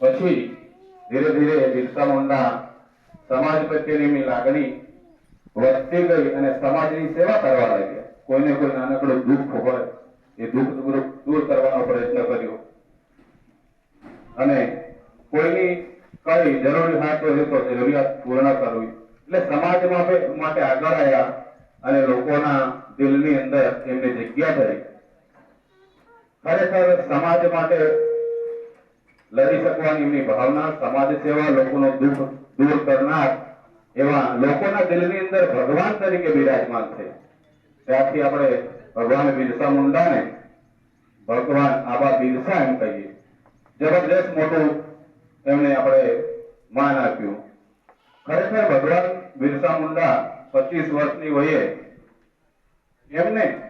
પછી ધીરે ધીરે બિરસા મુંડા સમાજ પ્રત્યેની એમની લાગણી વધતી ગઈ અને સમાજની સેવા કરવા લાગ્યા. કોઈને કોઈ નાનકડું દુઃખ હોય, એ દુઃખ દૂર કરવાનો પ્રયત્ન કર્યો. અને કોઈની કઈ જરૂરી હાથ હોય તો જરૂરિયાત પૂર્ણ કરવી. એટલે સમાજ માટે આગળ આવ્યા અને લોકોના દિલની અંદર એમની જગ્યા થઈ ખરેખર સમાજ માટે લડી શકવાની એમની ભાવના, સમાજ સેવા, લોકોનો દુઃખ દૂર કરનાર એવા લોકોના દિલની અંદર ભગવાન તરીકે બિરાજમાન છે. ત્યાંથી આપણે ભગવાન બિરસા મુંડાને ભગવાન આબા બિરસા એમ કહીએ. જબરદસ્ત મોટું એમને આપણે માન આપ્યું. ખરેખર ભગવાન બિરસા મુંડા પચીસ વર્ષની વયે એમને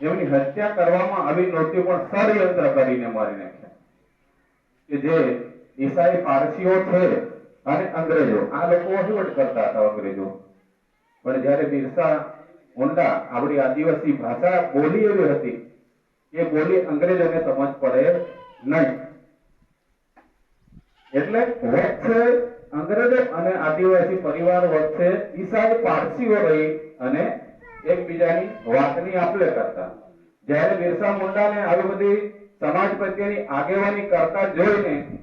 એમની હત્યા કરવામાં આવી નહોતી, પણ ષડયંત્ર કરીને મારી નાખ્યા કે જે ઈસાઈ પારસીઓ છે અને અંગ્રેજો, આ લોકો વહીવટ કરતા હતા અંગ્રેજો. પણ જ્યારે બિરસા મુંડા આપણી આદિવાસી ભાષા બોલી એવી હતી, એ બોલી અંગ્રેજોને સમજ પડે નહીં. એટલે વચ્ચે અંગ્રેજો અને આદિવાસી પરિવાર વચ્ચે ઈસાઈ પારસીઓ રહી અને એકબીજાની વાતની આપલે કરતા. જ્યારે બિરસા મુંડાને આવી બધી સમાજ પ્રત્યેની આગેવાની કરતા જોઈને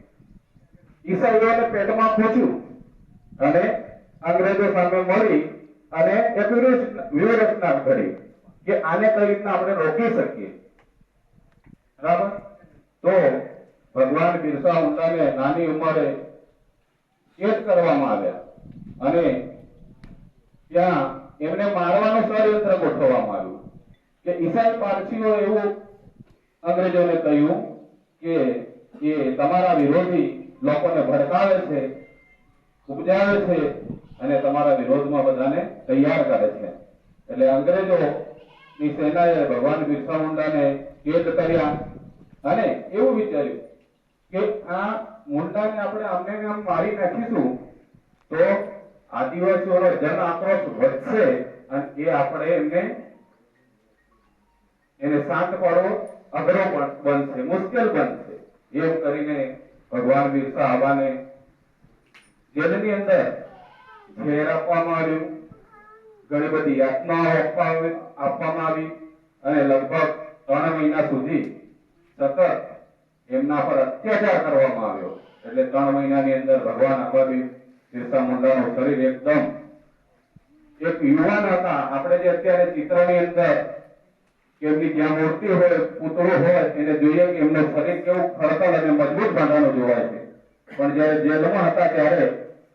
ઈસાઈઓને પેટમાં પૂછ્યું અને અંગ્રેજો સામે મળી અને એક વ્યૂહ- વ્યૂહરચના કરી કે આને કઈ રીતના આપણે રોકી શકીએ. બરાબર? તો ભગવાન બિરસા મુંડાને નાની ઉંમરે કેદ કરવામાં આવ્યા અને ત્યાં એમને મારવાનું ષડયંત્ર ગોઠવવામાં આવ્યું. કે ઈસાઈ પારસીઓ એવું અંગ્રેજોને કહ્યું કે એ તમારા વિરોધી લોકોને ભડકાવે છે, ઉપજાવે છે અને તમારા વિરોધમાં બધાને તૈયાર કરે છે. એટલે અંગ્રેજો ની સેનાએ ભગવાન બિરસા મુંડાને કેદ કર્યા અને એવું વિચાર્યું કે આ મુંડાને આપણે આમને આમ મારી નાખીશું તો આદિવાસીઓનો જન આક્રોશ વધશે અને એ આપણે એમને એને શાંત પાડવો અઘરો બનશે, મુશ્કેલ બનશે. એમ કરીને ભગવાન બિરસા આવાને જેલની અંદર ઝેર આપવામાં આવ્યું. ઘણી બધી યાતનાઓ આપવા- આપવામાં આવી અને લગભગ ત્રણ મહિના સુધી સતત એમના પર અત્યાચાર કરવામાં આવ્યો. એટલે ત્રણ મહિનાની અંદર ભગવાન આબાબી બિરસા મુંડાનું શરીર એકદમ એક યુવાન હતા. આપણે જે અત્યારે ચિત્રની અંદર એમની જ્યાં મૂર્તિ હોય, પૂતળો હોય, એને જોઈએ કે એમનું શરીર કેવું ખડતલ અને મજબૂત બાંધાનું જોવાય છે. પણ જ્યારે જેલમાં હતા ત્યારે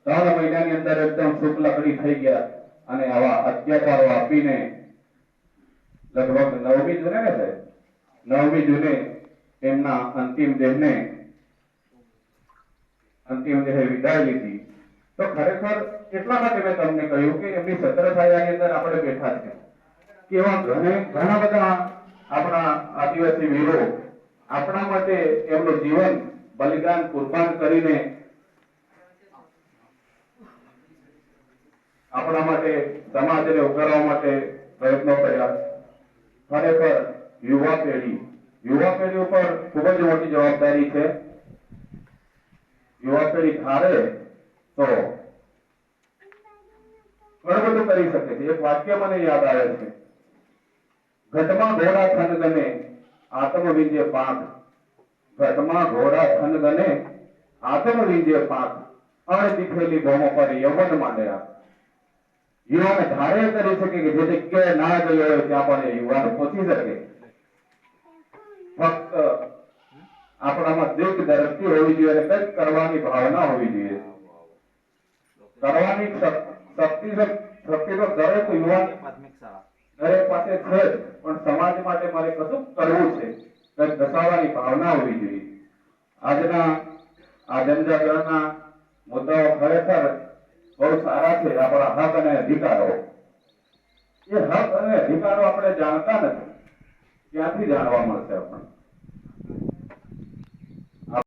ત્રણ મહિનાની અંદર એકદમ શુક્લ લકડી થઈ ગયા અને આવા અત્યાચારો આપીને લગભગ નવમી જૂને ને સાહેબ? નવમી જૂને એમના અંતિમ દેહને, અંતિમ દેહે વિદાય લીધી. તો ખરેખર એટલા માટે મેં તમને કહ્યું કે એમની છત્રછાયાની અંદર આપણે બેઠા છે કે એવા ઘણે, ઘણા બધા આપણા આદિવાસી વીરો આપણા માટે એમનું જીવન બલિદાન, કુરબાન કરીને આપણા માટે, સમાજને ઉગારવા માટે પ્રયત્નો કર્યા. ખરેખર યુવા પેઢી યુવા પેઢી ઉપર ખૂબ જ મોટી જવાબદારી છે. યુવા પેઢી ધારે તો ઘણું બધું કરી શકે છે. એક વાક્ય મને યાદ આવે છે. ઘટમાં ઘોડા થન ગને આત્મવિજય પાક. ઘટમાં ઘોડા થન ગને આત્મવિજય પાક. પાંખ દીખેલી ભોમો પર યવન માંડ્યા યુવાને ધારે કરી શકે કે જે જગ્યાએ ના ગયો હોય ત્યાં પણ યુવાન પહોંચી શકે. ફક્ત આપણામાં દિલ દ્રષ્ટિ હોવી જોઈએ કંઈક કરવાની ભાવના હોવી જોઈએ. કરવાની શક- શક્તિ શક્તિ તો દરેક યુવાન દરેક પાસે છે પણ સમાજ માટે મારે કશું કરવું છે. કંઈક દસાવાની ભાવના હોવી જોઈએ. આજના આ જનજાગરણના મુદ્દાઓ ખરેખર બહુ સારા છે. આપણા હક અને અધિકારો. એ હક અને અધિકારો આપણે જાણતા નથી. ક્યાંથી જાણવા મળશે આપણને?